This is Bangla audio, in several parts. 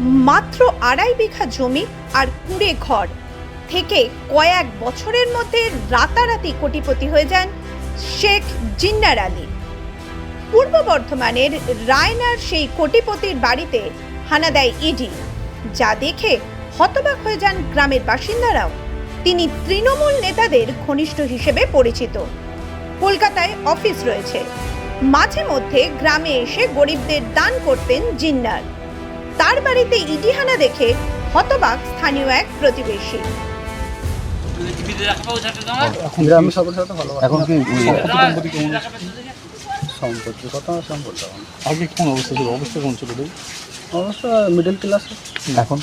মাত্র আড়াই বিঘা জমি আর কুড়ে ঘর। থেকে কয়েক বছরের মধ্যে রাতারাতি কোটিপতি হয়ে যান শেখ জিন্নার আলী। পূর্ব বর্ধমানের রায়নার সেই কোটিপতির বাড়িতে হানা দেয় ইডি, যা দেখে হতবাক হয়ে যান গ্রামের বাসিন্দারাও। তিনি তৃণমূল নেতাদের ঘনিষ্ঠ হিসেবে পরিচিত। কলকাতায় অফিস রয়েছে। মাঝে মধ্যে গ্রামে এসে গরিবদের দান করতেন জিন্নার। তার বাড়িতে ইডি হানা দেখে হতবাক স্থানীয় এক প্রতিবেশী। সাথে ভালো এখন কি সম্পত্তি কেমন? সম্পত্তি কথা সম্পত্তি আগে কোন অবস্থা ছিল? অবস্থা কোন ছিল ভাই মিডল ক্লাস এখন?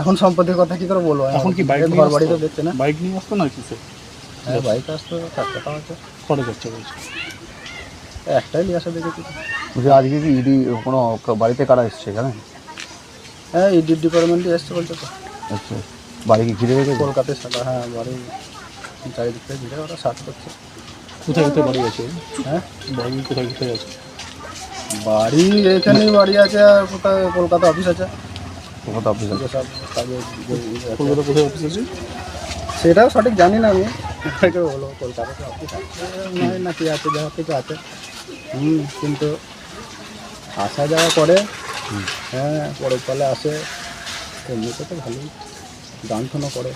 এখন সম্পত্তির কথা কি করে বলব? এখন কি বাইক ঘর বাড়ি তো দেখছে না। বাইক নিয়ে আসতো না কিসে হ্যাঁ বাইক আসতো চার চাকা আছে কটা যাচ্ছে বলছে? একটাই নিয়ে আসা দেখেছি। বলছি আজকে কি ইডি কোনো বাড়িতে কারা এসছে জানেন হ্যাঁ ইডি ডিপার্টমেন্টে এসছে বলছে তো। আচ্ছা বাড়ি কি ঘিরে রেখেছে? কলকাতায় শাখা হ্যাঁ বাড়ি চারিদিক থেকে ঘিরে ওরা সার্চ করছে। কোথায় কোথায় বাড়ি আছে? হ্যাঁ? বাড়ি কোথায় কোথায় আছে? বাড়ি এখানেই বাড়ি আছে আর কোথায় কলকাতা অফিস আছে। কলকাতা অফিস আছে। সব কাজে কলকাতা কোথায় অফিস আছে? সেটাও সঠিক জানি না আমি। বলো কলকাতাতে অফিস আছে। নয় না কি আছে যাওয়া থেকে আছে। হুম কিন্তু আসা যাওয়া করে। হ্যাঁ পরে চলে আসে। এমনিতে তো ভালোই। গান করে।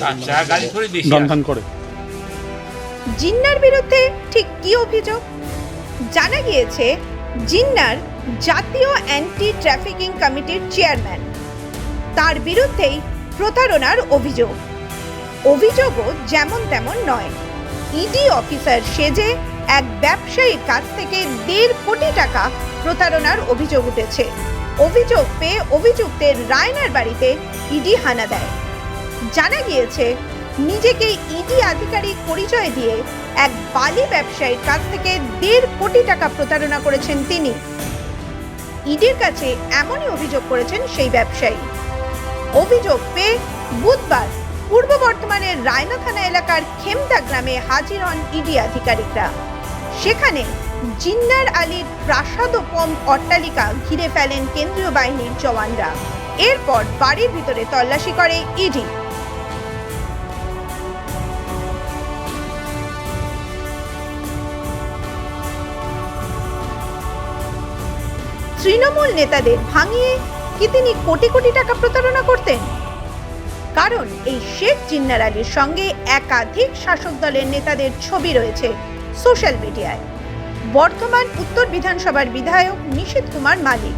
গান করে। জিন্নার বিরুদ্ধে ঠিক কি অভিযোগ? জানা গিয়েছে জিন্নার জাতীয় অ্যান্টি ট্রাফিকিং কমিটির চেয়ারম্যান তার বিরুদ্ধেই প্রতারণার অভিযোগ। অভিযোগও যেমন তেমন নয়। ইডি অফিসার সেজে এক ব্যবসায়ীর কাছ থেকে দেড় কোটি টাকা প্রতারণার অভিযোগ উঠেছে। অভিযোগ পেয়ে অভিযুক্তের রায়নার বাড়িতে ইডি হানা দেয়। জানা গিয়েছে, নিজেকে ইডি আধিকারিক পরিচয় দিয়ে এক বালি ব্যবসায়ীর কাছ থেকে দেড় কোটি টাকা প্রতারণা করেছেন তিনি। ইডির কাছে এমনই অভিযোগ করেছেন সেই ব্যবসায়ী। অভিযোগ পেয়ে বুধবার পূর্ব বর্ধমানের রায়না থানা এলাকার খেমদা গ্রামে হাজির হন ইডি আধিকারিকরা। সেখানে জিন্নার আলীর প্রাসাদোপম অট্টালিকা ঘিরে ফেলেন কেন্দ্রীয় বাহিনীর জওয়ানরা। এরপর বাড়ির ভিতরে তল্লাশি করে ইডি। তৃণমূল নেতাদের ভাঙিয়ে কি তিনি কোটি কোটি টাকা প্রতারণা করতেন? কারণ এই শেখ জিন্নার আলীর সঙ্গে একাধিক শাসক দলের নেতাদের ছবি রয়েছে। সোশ্যাল মিডিয়ায়। বর্তমান উত্তর বিধানসভার বিধায়ক নিশীথ কুমার মালিক,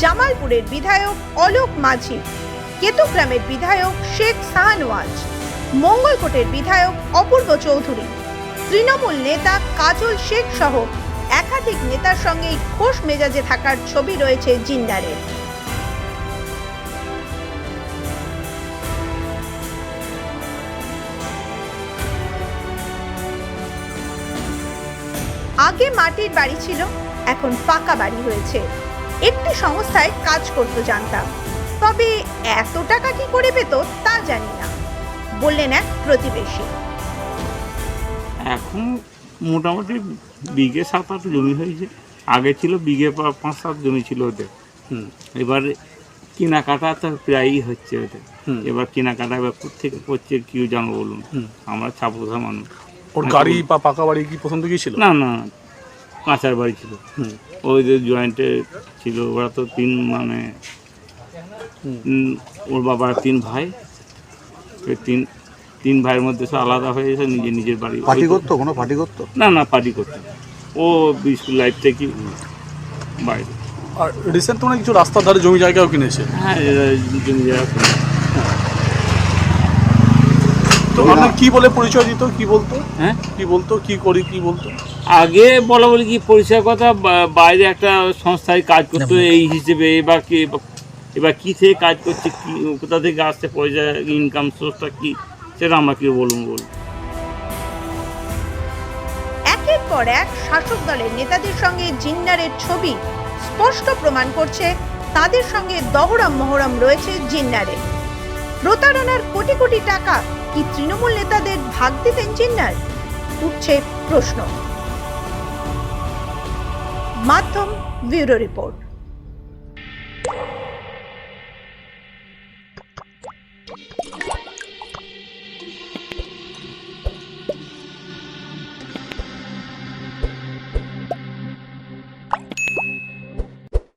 জামালপুরের বিধায়ক অলোক মাঝি, কেতুগ্রামের বিধায়ক শেখ শাহনওয়াজ মঙ্গলকোটের বিধায়ক অপূর্ব চৌধুরী, তৃণমূল নেতা কাজল শেখ সহ একাধিক নেতার সঙ্গে খোশ মেজাজে থাকার ছবি রয়েছে জিন্দারের। আগে মাটির বাড়ি ছিল এখন পাকা বাড়ি হয়েছে। একটি সংস্থায় কাজ করতে জানতাম। তবে এত টাকা কি করে পেত তা জানি না বললেন এক প্রতিবেশী। এখন মোটামুটি বিঘে সাত আট জমি হয়েছে। আগে ছিল বিঘে পাঁচ সাত জমি ছিল ওদের। হুম। এবার কেনাকাটা তো প্রায়ই হচ্ছে ওদের। হুম। এবার কেনাকাটা এবার থেকে করছে কেউ জানো বলুন। হুম। আমরা ছাপোধা মানুষ। ওর গাড়ি বা পাকা বাড়ি কি পছন্দ কি ছিল? না না কাঁচার বাড়ি ছিল। ওই যে জয়েন্টে ছিল ওরা তো তিন মানে ওর বাবার তিন ভাই ওই তিন তিন ভাইয়ের মধ্যে সব আলাদা হয়ে গেছে নিজের নিজের বাড়ি। পার্টি করতো কোনো পার্টি করতো? না না পার্টি করতে। ও স্কুল লাইফ থেকে বাইরে। আর রিসেন্ট তো কিছু রাস্তার ধারে জমি জায়গাও কিনেছে? হ্যাঁ জমি জায়গা করে। আপনার কি বলে পরিচয় দিত? কি বলতো? হ্যাঁ? কি বলতো? কি করি কি বলতো? আগে বলা বলি কি পরিচয় কথা বাইরে একটা সংস্থায় কাজ করতো এই হিসেবে এবার কি এবার কি থেকে কাজ করছে কি কোথা থেকে আসছে পয়সা ইনকাম সোর্সটা কি সেটা আমরা কি বলুন বলুন। একের পর এক শাসক দলের নেতাদের সঙ্গে জিন্নারের ছবি স্পষ্ট প্রমাণ করছে তাদের সঙ্গে দহরম মহরম রয়েছে জিন্নারের। প্রতারণার কোটি কোটি টাকা কি তৃণমূল নেতাদের ভাগ দিতেন চিন্নার উঠছে প্রশ্ন। মাধ্যম ব্যুরো রিপোর্ট।